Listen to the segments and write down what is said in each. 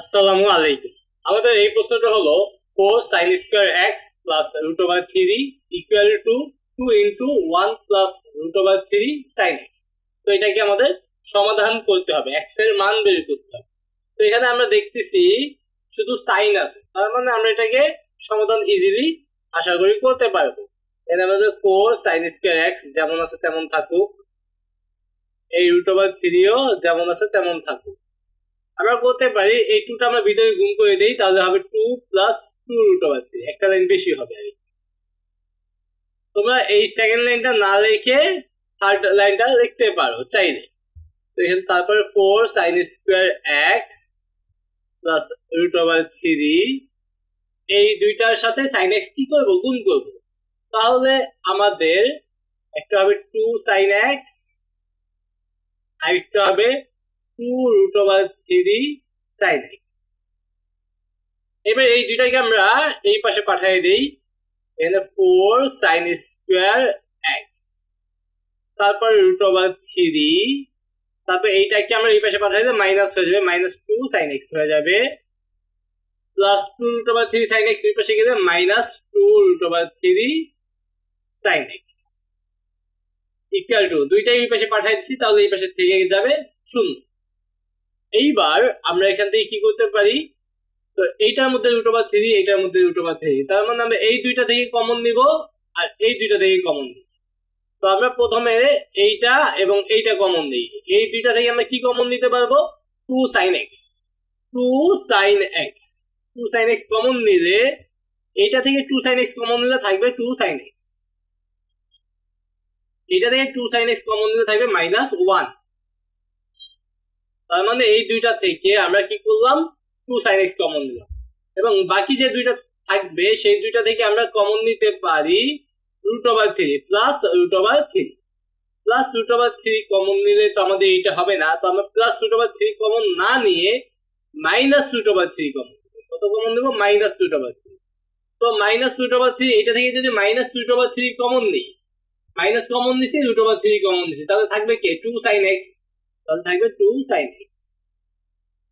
আসসালামু আলাইকুম। আমাদের এই প্রশ্নটা হলো four sine square x plus root over three equal to two into one plus root over three sine x তো এটাকে আমাদের সমাধান করতে হবে এক্সের মান বের করতে হবে। তো এখানে আমরা দেখতেছি শুধু সাইন আছে, তার মানে আমরা এটাকে সমাধান ইজিলি আশা করি করতে পারব। এখানে আমাদের ফোর সাইন স্কোয়ার এক্স যেমন আছে তেমন থাকুক, এই রুট ওভার থ্রিও যেমন আছে তেমন থাকুক। আমরা করতে পারি, এই টুটা আমরা ভিতরে গুণ করে দেই, তাহলে হবে two plus two root over three একটা লাইন বেশি হবে আর। তোমরা এই সেকেন্ড লাইনটা না লিখে থার্ড লাইনটা লিখতে পারো, চাইলে। এখানে তারপরে four sine square x plus root over three এই দুইটার সাথে সাইন এক্স কি করব? গুণ করব। তাহলে আমাদের একটা হবে টু সাইন এক্স আরেকটা হবে two root over three sine x. এবার এই দুইটাকে আমরা এই পাশে পাঠিয়ে দিই, এখানে ফোর সাইন স্কোয়ার এক্স। তারপর রুট ওভার থ্রি, তারপর এইটাকে আমরা এই পাশে পাঠিয়ে দিলে মাইনাস হয়ে যাবে, মাইনাস টু সাইন এক্স হয়ে যাবে। Plus two root over three sine x, এই পাশে গেলে minus two root over three sine x. Equal to দুইটাই এই পাশে পাঠিয়ে দিচ্ছি, তাহলে এই পাশে থেকে যাবে শূন্য। এইবার আমরা এখান থেকে কি করতে পারি? তো এইটার মধ্যে রুট ওভার থ্রি এইটার মধ্যে রুট ওভার থ্রি তার মানে আমরা এই দুইটা থেকে কমন নিব আর এই দুইটা থেকে কমন নিব। তো আমরা প্রথমে এইটা এবং এইটা কমন নিই। এই দুইটা থেকে আমরা কি কমন নিতে পারব? Two sine x two sine x two sine x common নিলে এইটা থেকে টু সাইন এক্স কমন নিলে থাকবে টু সাইন এক্স এটা থেকে টু সাইন এক্স কমন নিলে থাকবে মাইনাস ওয়ান তার মানে এই দুইটা থেকে আমরা কি করলাম? টু সাইন এক্স কমন নিলাম। এবং বাকি যে দুইটা থাকবে, সেই দুইটা থেকে আমরা কমন নিতে পারি root over three plus root over three plus root over three common নিলে তো আমাদের এইটা হবে না। তো আমরা plus root over three common না নিয়ে minus root over three common কত কমন নেব? মাইনাস রুট ওভার থ্রি তো মাইনাস রুট ওভার থ্রি এটা থেকে যদি minus root over three common নিই মাইনাস কমন নিছি রুট ওভার থ্রি কমন নিছি, তাহলে থাকবে কে? টু সাইন এক্স তাহলে থাকবে টু সাইন এক্স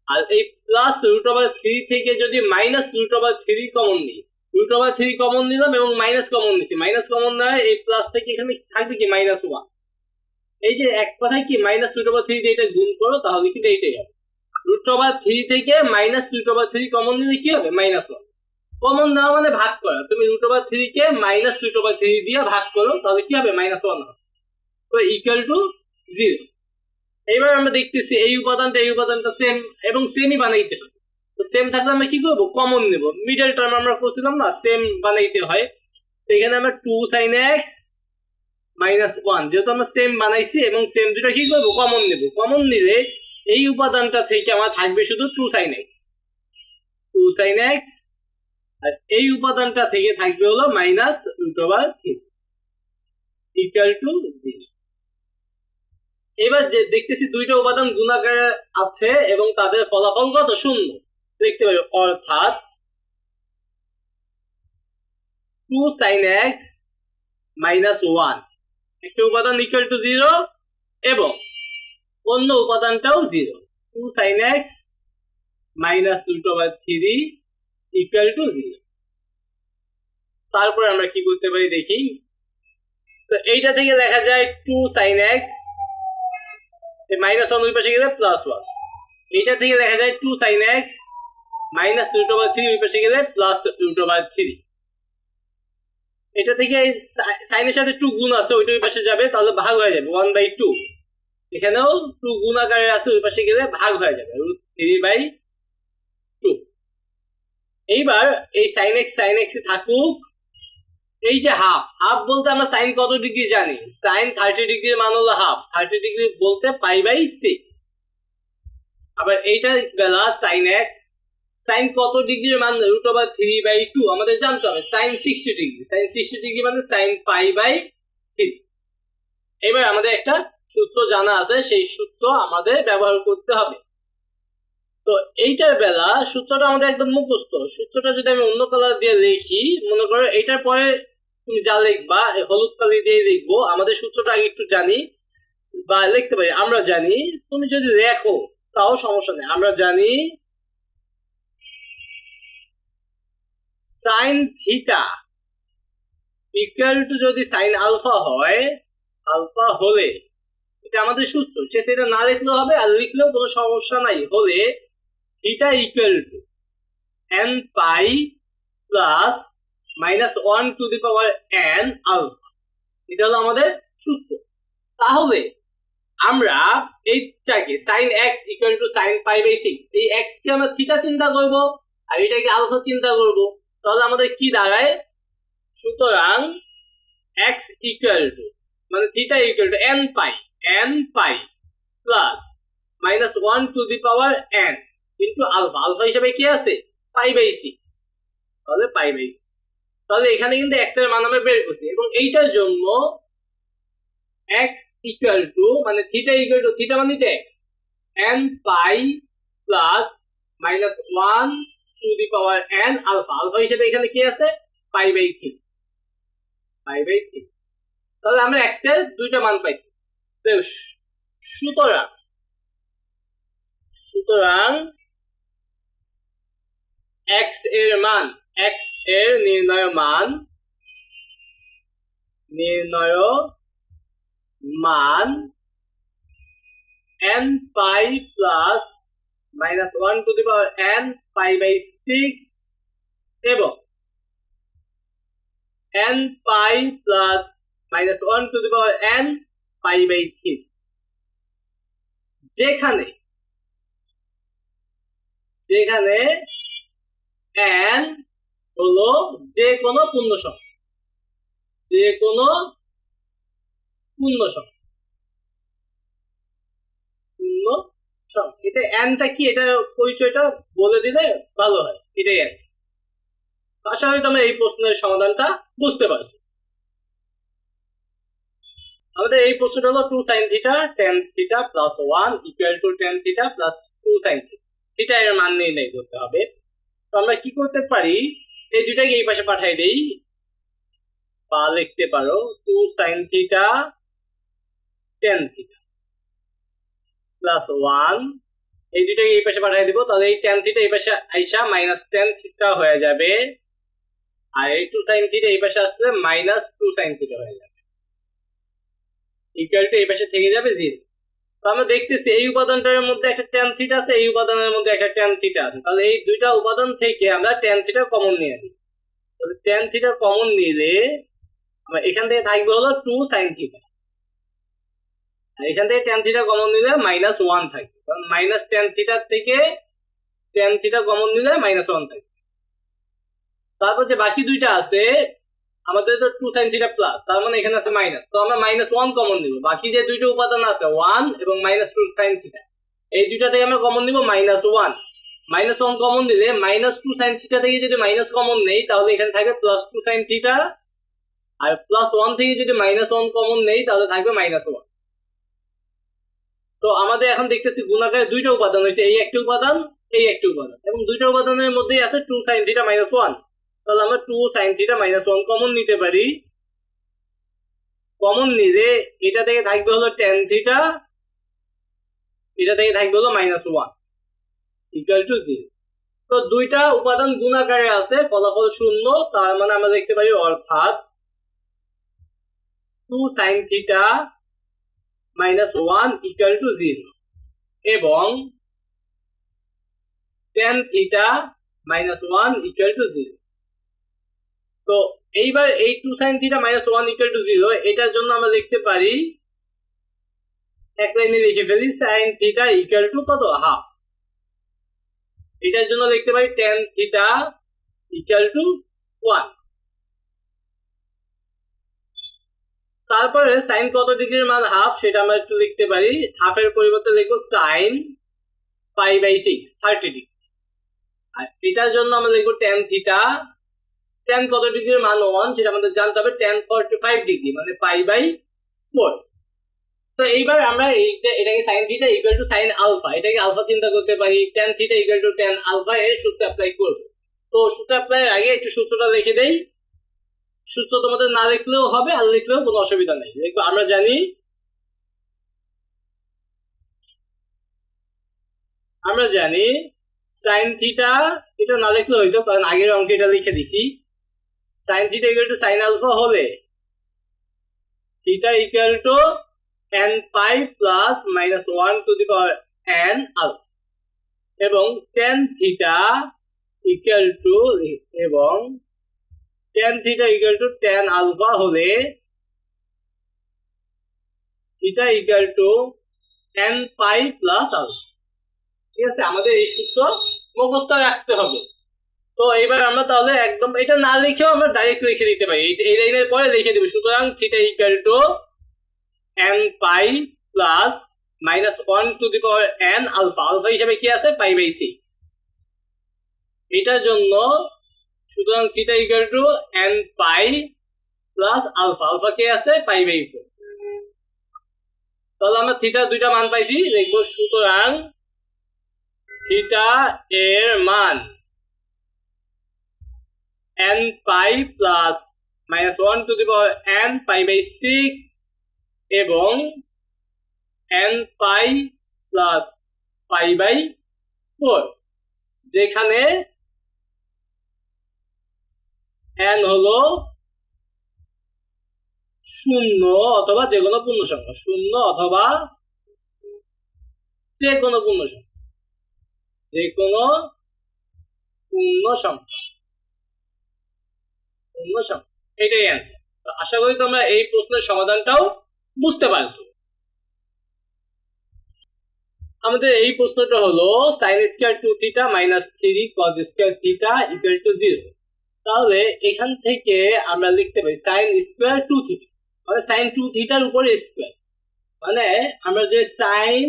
আর এই প্লাস রুট ওভার থ্রি থেকে যদি minus root over three common নিই রুট ওভার থ্রি কমন নিলাম এবং মাইনাস কমন নিছি। মাইনাস কমন এই প্লাস থেকে এখানে থাকবে কি মাইনাস ওয়ান এই যে এক কথায় কি মাইনাস রুট ওভার থ্রি দিয়ে এটা গুণ করো, তাহলে কিন্তু এইটাই হবে। রুট ওভার থ্রি থেকে minus root over three common নিলে কি হবে? মাইনাস ওয়ান কমন নেওয়া মানে ভাগ করা। তুমি রুট ওভার থ্রি কে মাইনাস রুট ওভার থ্রি দিয়ে ভাগ করো, তাহলে কি হবে? মাইনাস ওয়ান হবে। ইকুয়াল টু জিরো এইবার আমরা দেখতেছি এই উপাদানটা এই উপাদানটা সেম এবং সেমই বানাইতে হবে। তো সেম থাকলে আমরা কি করব? কমন নেব। মিডল টার্ম আমরা করছিলাম না সেম বানাইতে হয়। এখানে আমরা two sine x minus one যেহেতু আমরা সেম বানাইছি এবং সেম দুটা কি করব? কমন নেব। কমন নিলে এই উপাদানটা থেকে আমার থাকবে শুধু two sine x two sine x আর এই উপাদানটা থেকে থাকবে হলো minus root over three equal to zero এবার যে দেখতেছি দুইটা উপাদান গুণাকারে আছে এবং তাদের ফলাফল কত? শূন্য। দেখতে পারি অর্থাৎ two sine x minus one একটা উপাদান ইকুয়াল টু জিরো এবং অন্য উপাদানটাও zero two sine x minus root over three equal to zero তারপরে আমরা কি করতে পারি দেখি? তো এইটা থেকে লেখা যায় two sine x minus one ওই পাশে গেলে প্লাস ওয়ান এইটা থেকে লেখা যায় two sine x minus root over three ওই পাশে গেলে প্লাস রুট ওভার থ্রি এটা থেকে সাইনের সাথে টু গুণ আছে, ওইটা ওই পাশে যাবে, তাহলে ভাগ হয়ে যাবে ওয়ান বাই টু এখানেও টু গুণ আকারে আছে ওই পাশে গেলে ভাগ হয়ে যাবে রুট থ্রি বাই টু এইবার এই সাইন এক্স সাইন এক্স থাকুক এই যে হাফ হাফ বলতে আমরা সাইন কত ডিগ্রি জানি? সাইন থার্টি ডিগ্রির মান হলো হাফ থার্টি ডিগ্রি বলতে পাই বাই সিক্স আবার এইটা বেলা সাইন এক্স সাইন কত ডিগ্রির মান root over three by two আমাদের জানতে হবে sine sixty degree sine sixty degree মানে সাইন পাই বাই থ্রি এবার আমাদের একটা সূত্র জানা আছে, সেই সূত্র আমাদের ব্যবহার করতে হবে। তো এইটার বেলা সূত্রটা আমাদের একদম মুখস্থ। সূত্রটা যদি আমি অন্য কালার দিয়ে লিখি, মনে করো এইটার পরে তুমি যা লিখবা হলুদ কালি দিয়ে লিখব। আমাদের সূত্রটা আগে একটু জানি বা লিখতে পারি, আমরা জানি। তুমি যদি লেখো, তাও সমস্যা নেই। আমরা জানি সাইন থিটা ইকুয়াল টু যদি সাইন আলফা হয় আলফা হলে, এটা আমাদের সূত্র। সে সেটা না লিখলেও হবে, আর লিখলেও কোনো সমস্যা নাই। হলে theta equal to n pi plus minus one to the power n alpha. এটা হলো আমাদের সূত্র। তাহলে আমরা এইটাকে sine x equal to sine pi by six এই এক্স কে আমরা থিটা চিন্তা করব আর এটাকে আলফা চিন্তা করব। তাহলে আমাদের কি দাঁড়ায়? সুতরাং এক্স ইকুয়াল টু মানে theta equal to n pi n pi plus minus one to the power n into alpha alpha হিসাবে কি আছে? পাই বাই সিক্স তাহলে পাই বাই সিক্স তাহলে এখানে কিন্তু এক্সের মান আমরা বের করছি এবং এইটার জন্য এক্স ইকুয়াল টু মানে থিটা ইকুয়াল টু থিটা মানে x n pi plus minus one to the power n alpha alpha হিসেবে এখানে কি আছে? Pi by three pi by three তাহলে আমরা এক্সের দুইটা মান পাইছি। সুতরাং সুতরাং এক্সের মান এক্সের নির্ণয় মান নির্ণয় মান n pi plus minus one to the power n pi by six এবং n pi plus minus one to the power n pi by three যেখানে যেখানে n হলো যে কোনো পূর্ণ সংখ্যা যে কোনো পূর্ণ সংখ্যা পূর্ণ সংখ্যা এটা এনটা কি? এটা পরিচয়টা বলে দিলে ভালো হয়। এটাই অ্যান্সার আশা করি তোমরা এই প্রশ্নের সমাধানটা বুঝতে পারছ। আমাদের এই প্রশ্নটা হলো two sine theta tan theta plus one equal to tan theta plus two sine theta theta এর মান নির্ণয় করতে হবে। তো আমরা কি করতে পারি? এই দুইটাকে এই পাশে পাঠাই দেই। বা লিখতে পারো two sine theta tan theta plus one এই দুইটাকে এই পাশে পাঠিয়ে দিব, তাহলে এই টেন থিটা এই পাশে আইসা মাইনাস টেন থিটা হয়ে যাবে। আর এই টু সাইন থিটা এই পাশে আসলে মাইনাস টু সাইন থিটা হয়ে যাবে। ইকুয়াল টু এই পাশে থেকে যাবে জিরো আমরা দেখতেছি এই উপাদানটার মধ্যে একটা টেন থিটা আছে, এই উপাদানের মধ্যে একটা টেন থিটা আছে। তাহলে এই দুইটা উপাদান থেকে আমরা টেন থিটা কমন নিয়ে নিই। তাহলে টেন থিটা কমন নিলে আমরা এখান থেকে থাকবে হলো টু সাইন থিটা আর এখান থেকে টেন থিটা কমন নিলে মাইনাস ওয়ান থাকবে। কারণ মাইনাস টেন থিটার থেকে টেন থিটা কমন নিলে মাইনাস ওয়ান থাকবে। তারপর যে বাকি দুইটা আছে আমাদের তো টু সাইন থিটা প্লাস তার মানে এখানে আছে মাইনাস তো আমরা মাইনাস ওয়ান কমন নিব। বাকি যে দুইটা উপাদান আছে ওয়ান এবং মাইনাস টু সাইন থিটা এই দুইটা থেকে আমরা কমন নিব minus one minus one common দিলে মাইনাস টু সাইন থিটা থেকে যদি মাইনাস কমন নেই, তাহলে এখানে থাকবে প্লাস টু সাইন থিটা আর প্লাস ওয়ান থেকে যদি মাইনাস ওয়ান কমন নেই, তাহলে থাকবে মাইনাস ওয়ান তো আমাদের এখন দেখতেছি গুণাকারে দুইটা উপাদান হয়েছে। এই একটি উপাদান, এই একটি উপাদান। এবং দুইটা উপাদানের মধ্যেই আছে two sine theta minus one তাহলে আমরা two sine theta minus one common নিতে পারি। কমন নিলে এটা থেকে থাকবে হলো টেন থিটা এটা থেকে থাকবে হলো minus one equal to zero তো দুইটা উপাদান গুণাকারে আছে, ফলাফল শূন্য, তার মানে আমরা দেখতে পারি অর্থাৎ two sine theta minus one equal to zero এবং tan theta minus one equal to zero তো এইবার এই two sine theta minus one equal to zero এটার জন্য আমরা লিখতে পারি এক লাইনে লিখে ফেলি সাইন থিটা ইকুয়াল টু কত? হাফ এটার জন্য লিখতে পারি tan theta equal to one তারপরে সাইন কত ডিগ্রির মান হাফ সেটা আমরা একটু লিখতে পারি। হাফের পরিবর্তে লিখব sine pi by six thirty degree আর এটার জন্য আমরা লিখব টেন থিটা টেন কত ডিগ্রির মান ওয়ান সেটা আমাদের জানতে হবে টেন ফর্টি ফাইভ ডিগ্রি মানে পাই বাই ফোর তো এইবার আমরা এটাকে sine theta equal to sine alpha এটাকে আলফা চিন্তা করতে পারি tan theta equal to tan alpha এর সূত্র অ্যাপ্লাই করব। তো সূত্র অ্যাপ্লাই আগে একটু সূত্রটা লিখে দেই। সূত্র তোমাদের না লিখলেও হবে, আর লিখলেও কোনো অসুবিধা নেই। দেখব, আমরা জানি। আমরা জানি সাইন থিটা এটা না লিখলে হইতো, কারণ আগের অঙ্কে এটা লিখে দিছি। Sine theta equal to sine alpha হলে theta equal to n pi plus minus one to the power n alpha এবং টেন থিটা ইকুয়াল টু এবং tan theta equal to tan alpha হলে theta equal to n pi plus alpha ঠিক আছে, আমাদের এই সূত্র মুখস্থ রাখতে হবে। তো এবার আমরা তাহলে একদম, এটা না লিখেও আমরা ডাইরেক্ট লিখে দিতে পারি। এই- লাইনের পরে লিখে দিব। সুতরাং theta equal to n pi plus minus one to the power n alpha alpha হিসাবে কি আছে? পাই বাই সিক্স এটার জন্য সুতরাং theta equal to n pi plus alpha alpha কে আছে? পাই বাই ফোর তাহলে আমরা থিটা দুইটা মান পাইছি। লিখব সুতরাং থিটা এর মান। N pi plus minus one to the power n pi by six এবং n pi plus pi by four যেখানে n হলো শূন্য অথবা যে কোনো পূর্ণ সংখ্যা শূন্য অথবা যে কোনো পূর্ণ সংখ্যা যে কোনো পূর্ণ সংখ্যা সংখ্যা এটাই অ্যান্সার আশা করি তোমরা এই প্রশ্নের সমাধানটাও বুঝতে পারছ। আমাদের এই প্রশ্নটা হলো sine square two theta minus three cos square theta equal to zero তাহলে এখান থেকে আমরা লিখতে পারি সাইন স্কোয়ার টু থিটা মানে সাইন টু থিটার উপরে স্কোয়ার মানে আমরা যে সাইন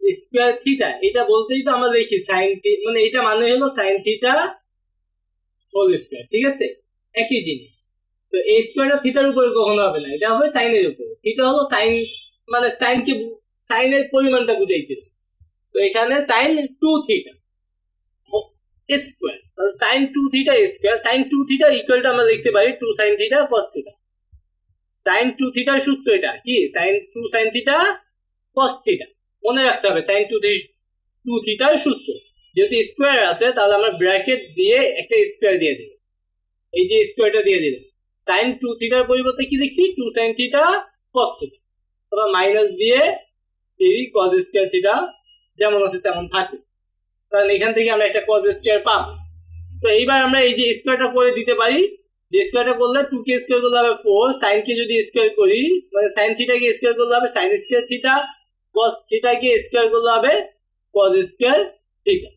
স্কোয়ার থিটা এটা বলতেই তো আমরা লিখি সাইন মানে এটা মানে হলো সাইন থিটা হোল স্কোয়ার ঠিক আছে? একই জিনিস। তো এই স্কোয়ারটা থিটার উপরে কখনো হবে না, এটা হবে সাইনের উপরে। থিটা হলো সাইন মানে সাইনকে সাইনের পরিমাণটা বুঝাইতেছে। তো এখানে sine two theta square sine two theta square sine two theta ইকুয়ালটা আমরা লিখতে পারি two sine theta cos theta sine two থিটার সূত্র এটা কি? Sine two sine theta cos theta মনে রাখতে হবে সাইন টু টু থিটার সূত্র। যেহেতু স্কোয়ার আছে, তাহলে আমরা ব্র্যাকেট দিয়ে একটা স্কোয়ার দিয়ে দিই এই যে স্কোয়ারটা দিয়ে দিলাম। সাইন টু থিটার পরিবর্তে কি লিখছি two sine theta cos theta অথবা মাইনাস দিয়ে থ্রি কজ স্কোয়ার থিটা যেমন আছে তেমন থাকে। কারণ এখান থেকে আমরা একটা কজ স্কোয়ার পাবো। তো এইবার আমরা এই যে স্কোয়ারটা করে দিতে পারি, যে স্কোয়ারটা করলে টু কে স্কোয়ার করলে হবে ফোর সাইন কে যদি স্কোয়ার করি মানে সাইন থিটাকে স্কোয়ার করলে হবে সাইন স্কোয়ার থিটা কস থিটাকে স্কোয়ার করলে হবে কজ স্কোয়ার থিটা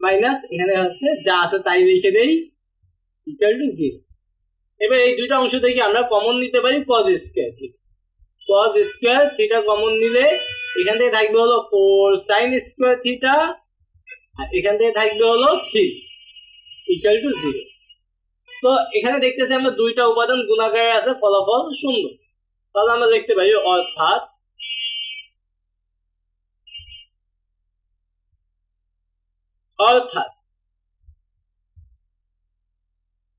মাইনাস এখানে হচ্ছে যা আছে তাই লিখে দেই। ইকুয়াল টু জিরো এবার এই দুইটা অংশ থেকে আমরা কমন নিতে পারি cos square theta cos square theta common নিলে এখান থেকে থাকবে হলো ফোর সাইন স্কোয়ার থিটা আর এখান থেকে থাকবে হলো থ্রি ইকুয়াল টু জিরো তো এখানে দেখতেছি আমরা দুইটা উপাদান গুণাকারে আছে, ফলাফল শূন্য। তাহলে আমরা দেখতে পারি অর্থাৎ অর্থাৎ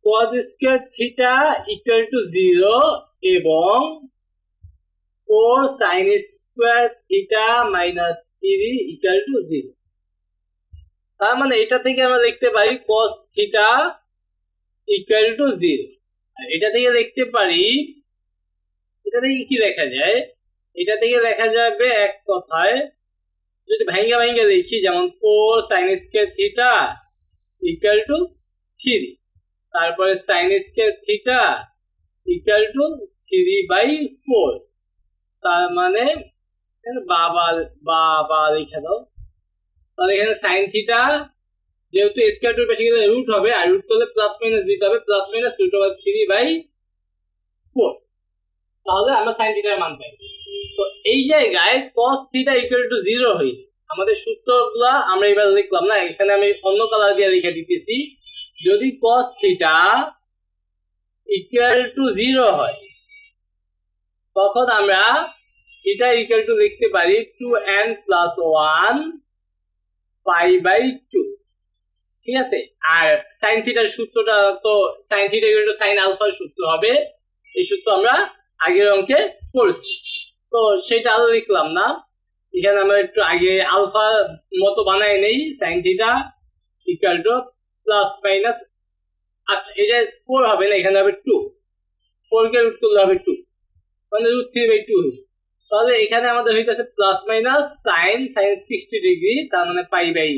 cos square theta equal to zero এবং four sine square theta minus three equal to zero তার মানে এটা থেকে আমরা লিখতে পারি cos theta equal to zero এটা থেকে লিখতে পারি, এটা থেকে কি লেখা যায়? এটা থেকে লেখা যাবে এক কথায়, যদি ভাঙ্গা ভাঙ্গা লিখছি যেমন four sine square theta equal to three তারপরে sine square theta equal to three by four তার মানে বাবা বাবা লিখে দাও। তাহলে এখানে সাইন থিটা যেহেতু স্কোয়ার টু বেশি গেলে রুট হবে, আর রুট করলে প্লাস মাইনাস দিতে হবে plus minus root over three by four তাহলে আমরা সাইন থিটার মান পাই। তো এই জায়গায় cos theta equal to zero হই। আমাদের সূত্রগুলা আমরা এবার লিখলাম না, এখানে আমি অন্য কালার দিয়ে লিখে দিতেছি। যদি cos theta equal to zero হয়, তখন আমরা থিটা ইকুয়াল টু লিখতে পারি two n plus one pi by two ঠিক আছে? আর সাইন থিটার সূত্রটা তো sine theta equal to sine আলফার সূত্র হবে, এই সূত্র আমরা আগের অঙ্কে পড়ছি। তো সেটা আরও লিখলাম না। এখানে আমরা একটু আগে আলফা মতো বানাই নেই sine theta equal to plus minus আচ্ছা এটা ফোর হবে না, এখানে হবে টু ফোর কে রুট করলে হবে টু মানে রুট থ্রি বাই টু তাহলে এখানে আমাদের হইতেছে plus minus sine sine sixty degree তার মানে পাই বাই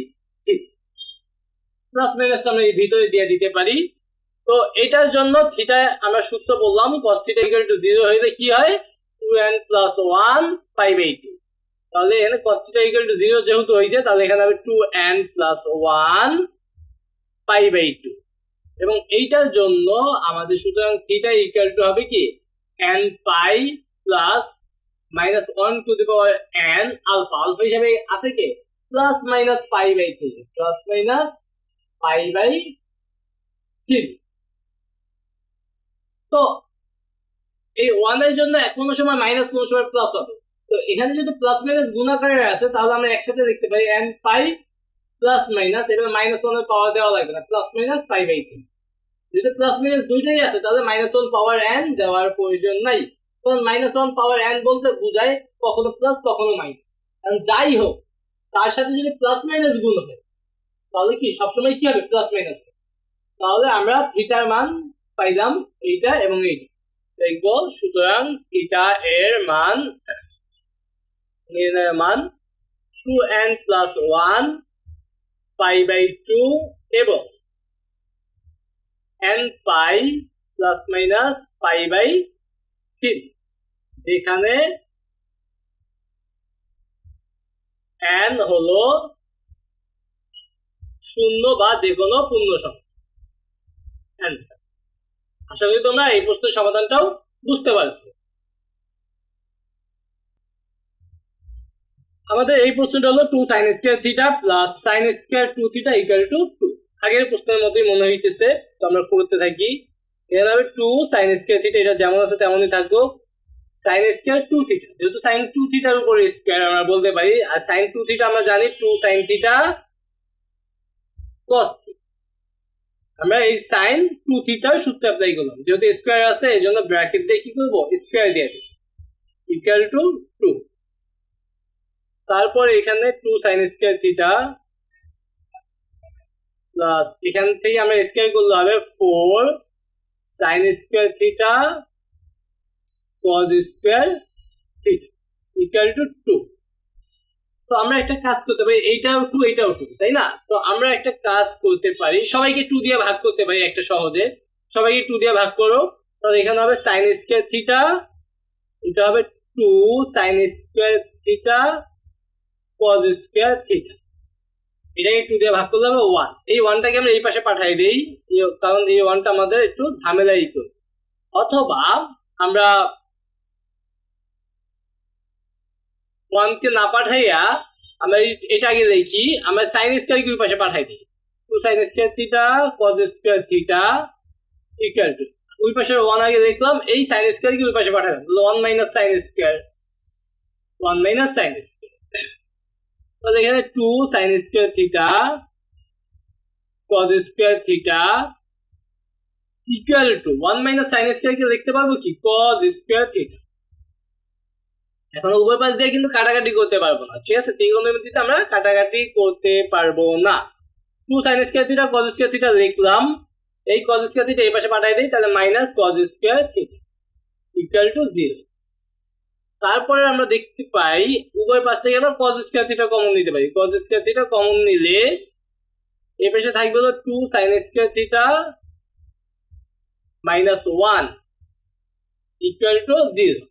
প্লাস মাইনাসটা আমরা ভিতরে দিয়ে দিতে পারি। তো এটার জন্য থিটা আমরা সূত্র বললাম, cos theta equal to zero হইলে কি হয়? Two n plus one pi by two তাহলে এখানে cos theta equal to zero যেহেতু হয়েছে তাহলে এখানে হবে two n plus one pi by two এবং এইটার জন্য আমাদের সুতরাং থিটা ইকুয়াল টু হবে কি? N pi plus minus one to the power n alpha alpha হিসাবে আছে কি? Plus minus pi by three plus minus pi by three তো এই ওয়ানের জন্য কোনো সময় মাইনাস কোনো সময় প্লাস হবে। তো এখানে যদি প্লাস মাইনাস গুণাকারে আছে, তাহলে আমরা একসাথে দেখতে পাই এন পাই প্লাস মাইনাস এবার মাইনাস ওয়ানের পাওয়ার দেওয়া লাগবে না। প্লাস মাইনাস পাই বাই যদি প্লাস মাইনাস দুইটাই আছে তাহলে মাইনাস ওয়ান পাওয়ার এন দেওয়ার প্রয়োজন নাই। কারণ মাইনাস ওয়ান পাওয়ার এন বলতে বোঝায় কখনো প্লাস কখনো মাইনাস কারণ যাই হোক, তার সাথে যদি প্লাস মাইনাস গুণ হয়, তাহলে কি, সবসময় কি হবে? প্লাস মাইনাস তাহলে আমরা থিটার মান পাইলাম এইটা এবং এইটা। দেখব, সুতরাং থিটা এর মান, নির্ণয়ের মান two n plus one pi by two এবং n pi plus minus pi by three. যেখানে এন হলো শূন্য বা যে কোনো পূর্ণ সংখ্যা। অ্যান্সার আশা করি তোমরা এই প্রশ্নের সমাধানটাও বুঝতে পারছ। আমাদের এই প্রশ্নটা হলো two sine square theta plus sine square two theta equal to two আগের প্রশ্নের মতোই মনে হইতেছে, তো আমরা করতে থাকি। এখানে হবে টু সাইন স্কোয়ার থিটা এটা যেমন আছে তেমনই থাকব সাইন স্কোয়ার টু থিটা যেহেতু সাইন টু থিটার উপর স্কোয়ার আমরা বলতে পারি, আর সাইন টু থিটা আমরা জানি টু সাইন থিটা কস আমরা এই সাইন টু থিটার সূত্র অ্যাপ্লাই করলাম। যেহেতু স্কোয়ার আছে এই জন্য ব্র্যাকেট দিয়ে কি করব? স্কোয়ার দিয়ে দিই ইকুয়াল টু টু তারপর এখানে two sine square theta plus এখান থেকে আমরা স্কোয়ার করলে হবে four sine square theta cos square theta equal to two তো আমরা একটা কাজ করতে পারি, এইটাও টু এইটাও টু তাই না? তো আমরা একটা কাজ করতে পারি, সবাইকে টু দিয়ে ভাগ করতে পারি একটা সহজে। সবাইকে টু দিয়ে ভাগ করো, তাহলে এখানে হবে সাইন স্কোয়ার থিটা এটা হবে two sine square theta cos square theta এটাকে টু দিয়ে ভাগ করলে হবে ওয়ান এই ওয়ানটাকে আমরা এই পাশে পাঠাই দিই। কারণ এই ওয়ানটা আমাদের একটু ঝামেলাই করে অথবা আমরা ওয়ানকে না পাঠাইয়া আমরা এটা আগে দেখি আমরা সাইন স্কোয়ার ওই পাশে পাঠাই দিই। Two sine square theta cos square theta equal to ওই পাশে ওয়ান আগে দেখলাম, এই সাইন স্কোয়ার কি ওই পাশে পাঠালাম। One minus sine square one minus sine square তাহলে এখানে two sine square theta cos square theta equal to one minus sine square কে লিখতে পারব কি? কজ স্কোয়ার থিটা এখন উভয় পাশ দিয়ে কিন্তু কাটাকাটি করতে পারব না, ঠিক আছে? ত্রিকোণমিতিতে আমরা কাটাকাটি করতে পারব না। Two sine square theta cos square theta লিখলাম। এই কজ স্কোয়ার থিটা এই পাশে পাঠাই দিই, তাহলে minus cos square theta equal to zero তারপরে আমরা দেখতে পাই, উভয় পাশ থেকে আমরা কজ স্কোয়ার থিটা কমন নিতে পারি। কজ স্কোয়ার থিটা কমন নিলে এই পাশে থাকবে হলো two sine square theta minus one equal to zero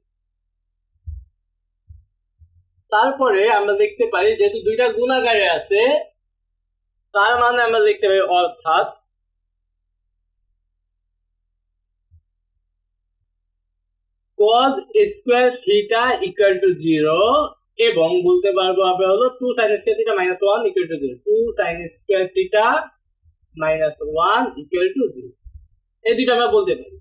তারপরে আমরা দেখতে পাই, যেহেতু দুইটা গুণাগারে আছে, তার মানে আমরা দেখতে পাই অর্থাৎ cos square theta equal to zero এবং বলতে পারব আমরা হলো two sine square theta minus one equal to zero two sine square theta minus one equal এই দুটো আমরা বলতে পারি।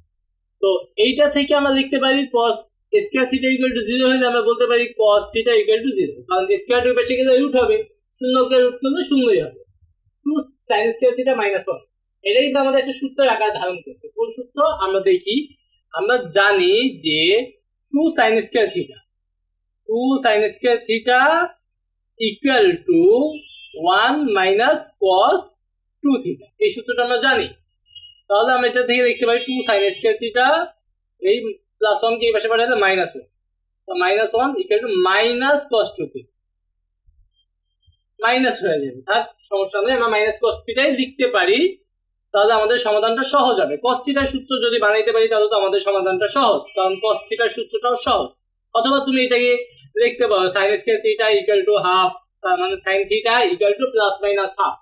তো এইটা থেকে আমরা লিখতে পারি cos square theta equal to zero হলে আমরা বলতে পারি cos theta equal to zero কারণ স্কোয়ার টু পাশে গেলে রুট হবে, শূন্যকে রুট করলে শূন্যই হবে। Two sine square theta minus one এটা কিন্তু আমাদের একটা সূত্রের আকার ধারণ করছে। কোন সূত্র? আমরা দেখি আমরা জানি যে two sine square theta two sine square theta equal to one minus cos two theta এই সূত্রটা আমরা জানি। তাহলে আমরা এটা থেকে দেখতে পারি টু সাইন স্কোয়ার থিটা এই প্লাস ওয়ান কে এই পাশে পাঠালে minus one minus one equal to minus cos two theta minus হয়ে যাবে সমস্যা নেই, আমরা মাইনাস কস থিটাই লিখতে পারি। তাহলে আমাদের সমাধানটা সহজ হবে। কস সূত্র যদি বানাইতে পারি, তাহলে তো আমাদের সমাধানটা সহজ। কারণ কস সূত্রটাও সহজ। অথবা তুমি এটাকে লিখতে পারো sine square theta equal to half মানে sine theta equal to plus minus half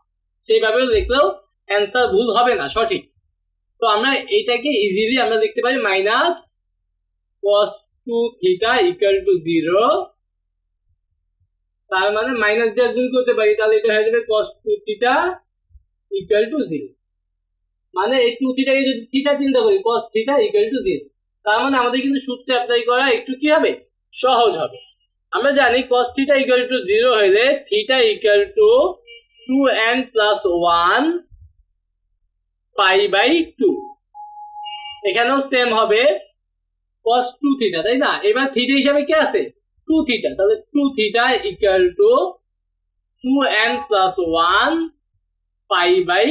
সেইভাবে লিখলেও অ্যান্সার ভুল হবে না, সঠিক। তো আমরা এইটাকে ইজিলি আমরা দেখতে পারি minus cos two theta equal to zero তার মানে মাইনাস দিয়ে গুণ করতে পারি, তাহলে এটা হয়ে যাবে cos two theta equal to zero মানে এই টু থিটাকে যদি থিটা চিন্তা করি, cos theta equal to zero তার মানে আমাদের কিন্তু সূত্রে অ্যাপ্লাই করা একটু কি হবে? সহজ হবে। আমরা জানি cos theta equal to zero হলে theta equal to two n plus one pi by two এখানেও সেম হবে cos টু থিটা তাই না? এবার থিটা হিসাবে কি আছে? টু থিটা তাহলে two theta equal to two n plus one pi by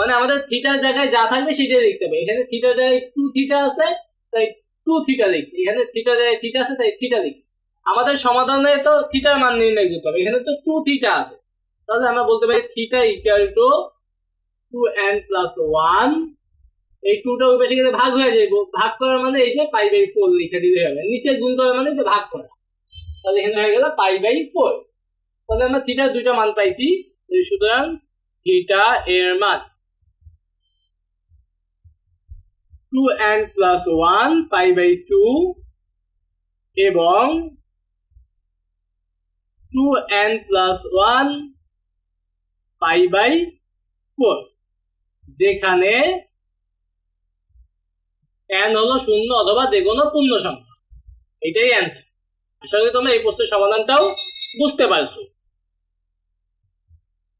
মানে আমাদের থিটার জায়গায় যা থাকবে সেটাই লিখতে হবে। এখানে থিটার জায়গায় টু থিটা আছে, তাই টু থিটা লিখছি। এখানে থিটার জায়গায় থিটা আছে, তাই থিটা লিখছি। আমাদের সমাধানে তো থিটার মান নির্ণয় করতে হবে। এখানে তো টু থিটা আছে। তাহলে আমরা বলতে পারি theta equal to two n plus one এই টুটা ওই পাশে ভাগ হয়ে যাইব। ভাগ করার মানে এই যে পাই বাই ফোর লিখে দিলে হবে। নিচে গুণ করার মানে যে ভাগ করা। তাহলে এখানে হয়ে গেল পাই বাই ফোর তাহলে আমরা থিটার দুইটা মান পাইছি। সুতরাং থিটা এর মান। Two n plus one pi by two এবং two n plus one pi by four যেখানে এন হলো শূন্য অথবা যে কোনো পূর্ণ সংখ্যা এটাই অ্যান্সার আশা করি তোমরা এই প্রশ্নের সমাধানটাও বুঝতে পারছ।